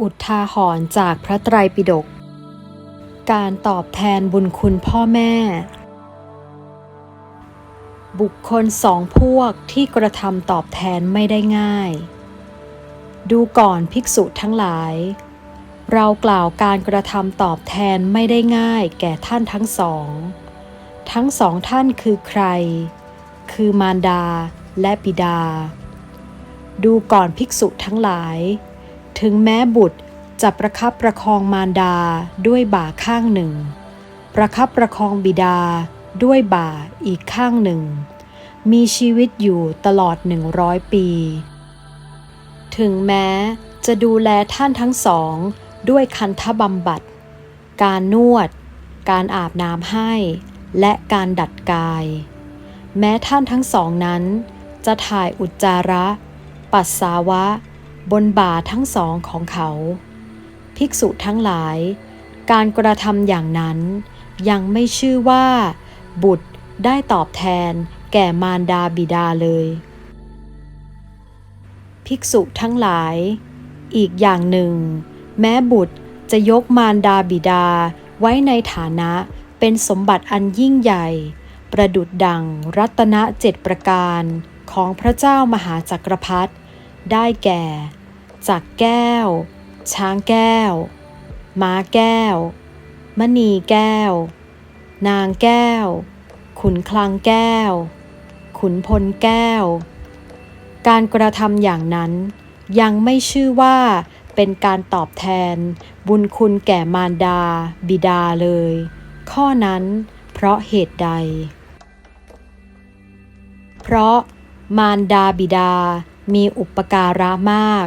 อุทาหรณ์จากพระไตรปิฎก การตอบแทนบุญคุณพ่อแม่ บุคคลสองพวกที่กระทำตอบแทนไม่ได้ง่าย ดูก่อนภิกษุทั้งหลาย เรากล่าวการกระทำตอบแทนไม่ได้ง่ายแก่ท่านทั้งสอง ทั้งสองท่านคือใคร คือมารดาและบิดา ดูก่อนภิกษุทั้งหลาย ถึงแม้บุตรจะประคับประคองมารดาด้วยบ่าข้างหนึ่ง ประคับประคองบิดาด้วยบ่าอีกข้างหนึ่ง มีชีวิตอยู่ตลอดหนึ่งร้อยปี ถึงแม้จะดูแลท่านทั้งสองด้วยคันธบำบัด การนวด การอาบน้ำให้ และการดัดกาย แม้ท่านทั้งสองนั้น จะถ่ายอุจจาระ ปัสสาวะ บนบ่าทั้งสองของเขา ภิกษุทั้งหลาย การกระทำอย่างนั้น ยังไม่ชื่อว่า บุตรได้ตอบแทนแก่มารดาบิดาเลย ภิกษุทั้งหลาย อีกอย่างหนึ่ง แม้บุตรจะยกมารดาบิดาไว้ในฐานะเป็นสมบัติอันยิ่งใหญ่ ประดุดดังรัตนเจ็ดประการของพระเจ้ามหาจักรพรรดิได้แก่ จักแก้ว ช้างแก้ว ม้าแก้ว มณีแก้ว นางแก้ว ขุนคลังแก้ว ขุนพลแก้ว การกระทำอย่างนั้น ยังไม่ชื่อว่าเป็นการตอบแทน บุญคุณแก่มารดา บิดาเลย ข้อนั้นเพราะเหตุใด เพราะมารดาบิดามีอุปการะมาก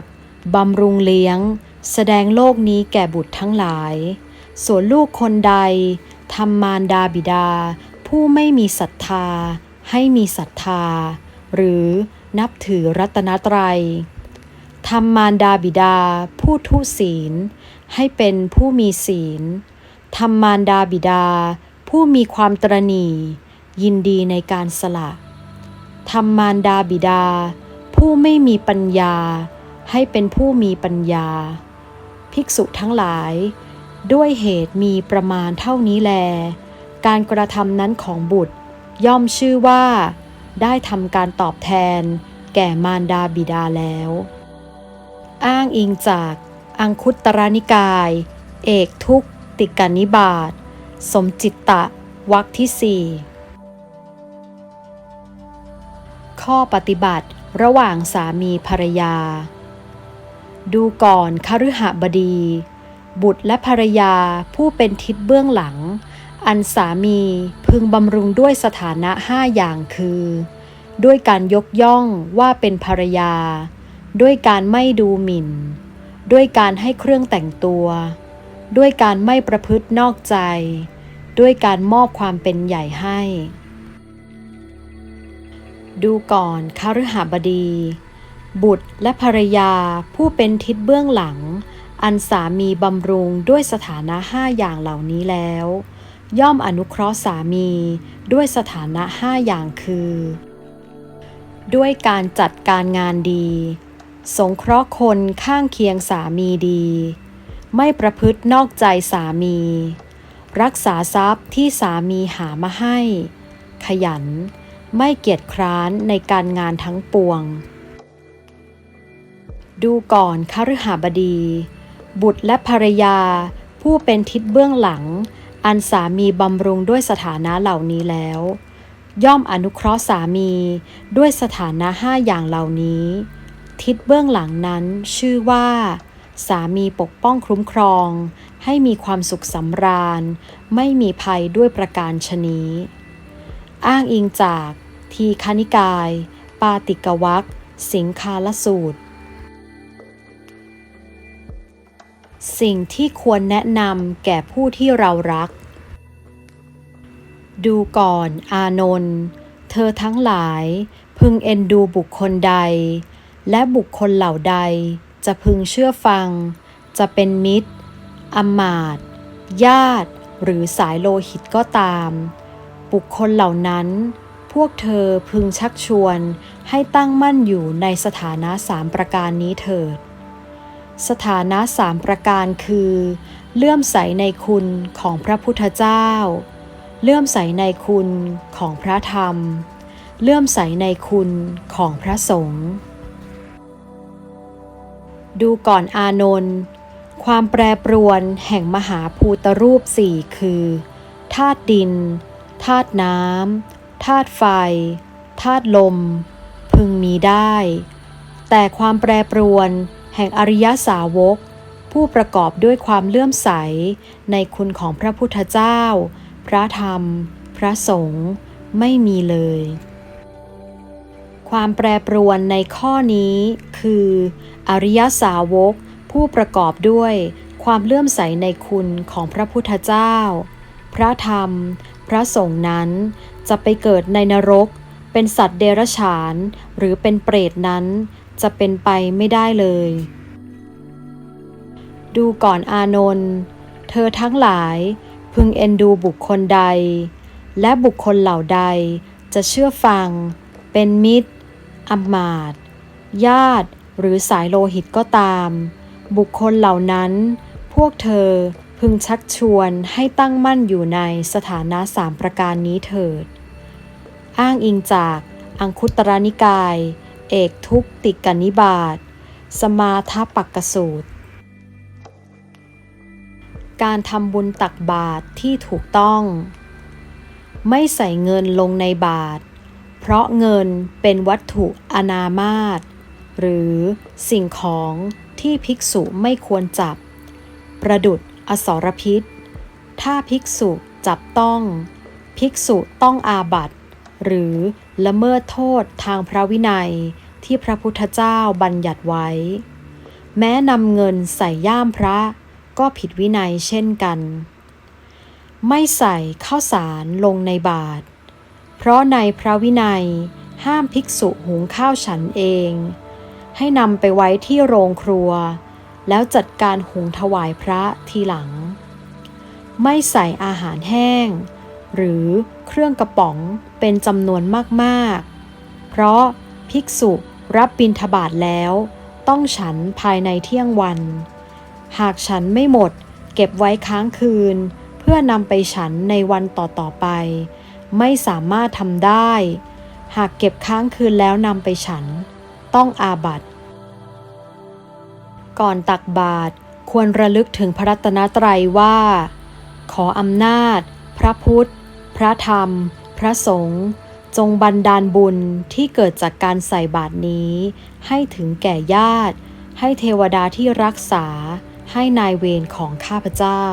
บำรุงเลี้ยง แสดงโลกนี้แก่บุตรทั้งหลาย ส่วนลูกคนใดทำมารดาบิดา ผู้ไม่มีศรัทธา ให้มีศรัทธา หรือนับถือรัตนตรัยทำมารดาบิดา ผู้ทุศีล ให้เป็นผู้มีศีลทำมารดาบิดา ผู้มีความตรณียินดีในการสละทำมารดาบิดา ผู้ไม่มีปัญญา ให้เป็นผู้มีปัญญา ภิกษุทั้งหลาย ด้วยเหตุมีประมาณเท่านี้แล การกระทำนั้นของบุตร ย่อมชื่อว่า ได้ทำการตอบแทน แก่มารดาบิดาแล้ว อ้างอิงจากอังคุตตรนิกาย เอกทุกติกานิบาตสมจิตตะวักที่สี่ข้อปฏิบัติระหว่างสามีภรรยา ดูก่อนคฤหบดี บุตรและภรรยาผู้เป็นทิศเบื้องหลัง อันสามีพึงบำรุงด้วยสถานะห้าอย่างคือ ด้วยการยกย่องว่าเป็นภรรยา ด้วยการไม่ดูหมิ่น ด้วยการให้เครื่องแต่งตัว ด้วยการไม่ประพฤตินอกใจ ด้วยการมอบความเป็นใหญ่ให้ ดูก่อนคฤหบดี บุตรและภรรยาผู้เป็นทิศเบื้องหลัง อันสามีบำรุงด้วยสถานะห้าอย่างเหล่านี้แล้ว ย่อมอนุเคราะห์สามีด้วยสถานะห้าอย่างคือ ด้วยการจัดการงานดี สงเคราะห์คนข้างเคียงสามีดี ไม่ประพฤตินอกใจสามี รักษาทรัพย์ที่สามีหามาให้ ขยัน ไม่เกียจคร้านในการงานทั้งปวง ดูก่อนคฤหบดี บุตรและภรรยา ผู้เป็นทิศเบื้องหลัง อันสามีบำรุงด้วยสถานะเหล่านี้แล้ว ย่อมอนุเคราะห์สามีด้วยสถานะห้าอย่างเหล่านี้ ทิศเบื้องหลังนั้นชื่อว่า สามีปกป้องคุ้มครอง ให้มีความสุขสำราญ ไม่มีภัยด้วยประการชนี้อ้างอิงจาก ทีคณิกาย ปาติกวักสิงคาลสูตร สิ่งที่ควรแนะนำแก่ผู้ที่เรารัก ดูก่อนอานนท์เธอทั้งหลาย พึงเอ็นดูบุคคลใด และบุคคลเหล่าใด จะพึงเชื่อฟัง จะเป็นมิตร อมาตญาติ หรือสายโลหิตก็ตาม บุคคลเหล่านั้น พวกเธอพึงชักชวนให้ตั้งมั่นอยู่ในสถานะสามประการนี้เถิด สถานะสามประการคือ เลื่อมใสในคุณของพระพุทธเจ้า เลื่อมใสในคุณของพระธรรม เลื่อมใสในคุณของพระสงฆ์ดูก่อนอานนท์ความแปรปรวนแห่งมหาภูตรูปสี่คือธาตุดินธาตุน้ำธาตุไฟธาตุลม พึงมีได้ แต่ความแปรปรวน แห่งอริยสาวก ผู้ประกอบด้วยความเลื่อมใส ในคุณของพระพุทธเจ้า พระธรรม พระสงฆ์ไม่มีเลย ความแปรปรวนในข้อนี้คือ อริยสาวก ผู้ประกอบด้วยความเลื่อมใสในคุณของพระพุทธเจ้า พระธรรม พระสงฆ์นั้นจะไปเกิดในนรก เป็นสัตว์เดรัจฉาน หรือเป็นเปรตนั้น จะเป็นไปไม่ได้เลย ดูก่อนอานนท์เธอทั้งหลายพึงเอ็นดูบุคคลใด และบุคคลเหล่าใดจะเชื่อฟัง เป็นมิตรอำมาตญาติหรือสายโลหิตก็ตาม บุคคลเหล่านั้น พวกเธอพึงชักชวนให้ตั้งมั่นอยู่ในสถานะสามประการนี้เถิด อ้างอิงจากอังคุตรนิกาย เอกทุกติกนิบาตสมาทปักกสูตร การทำบุญตักบาตรที่ถูกต้อง ไม่ใส่เงินลงในบาตรเพราะเงินเป็นวัตถุอนามาตหรือสิ่งของที่ภิกษุไม่ควรจับ ประดุดอสรพิษ ถ้าภิกษุจับต้อง ภิกษุต้องอาบัติ หรือละเมิดโทษทางพระวินัยที่พระพุทธเจ้าบัญญัติไว้ แม้นำเงินใส่ย่ามพระก็ผิดวินัยเช่นกัน ไม่ใส่ข้าวสารลงในบาตรเพราะในพระวินัยห้ามภิกษุหุงข้าวฉันเอง ให้นำไปไว้ที่โรงครัว แล้วจัดการหุงถวายพระทีหลัง ไม่ใส่อาหารแห้ง หรือเครื่องกระป๋องเป็นจำนวนมากๆ เพราะภิกษุรับบิณฑบาตแล้วต้องฉันภายในเที่ยงวัน หากฉันไม่หมดเก็บไว้ค้างคืน เพื่อนำไปฉันในวันต่อๆไป ไม่สามารถทำได้ หากเก็บค้างคืนแล้วนำไปฉัน ต้องอาบัตก่อนตักบาตรควรระลึกถึงพระรัตนตรัยว่า ขออำนาจ พระพุทธ พระธรรม พระสงฆ์จงบันดาลบุญที่เกิดจากการใส่บาตรนี้ ให้ถึงแก่ญาติ ให้เทวดาที่รักษา ให้นายเวรของข้าพเจ้า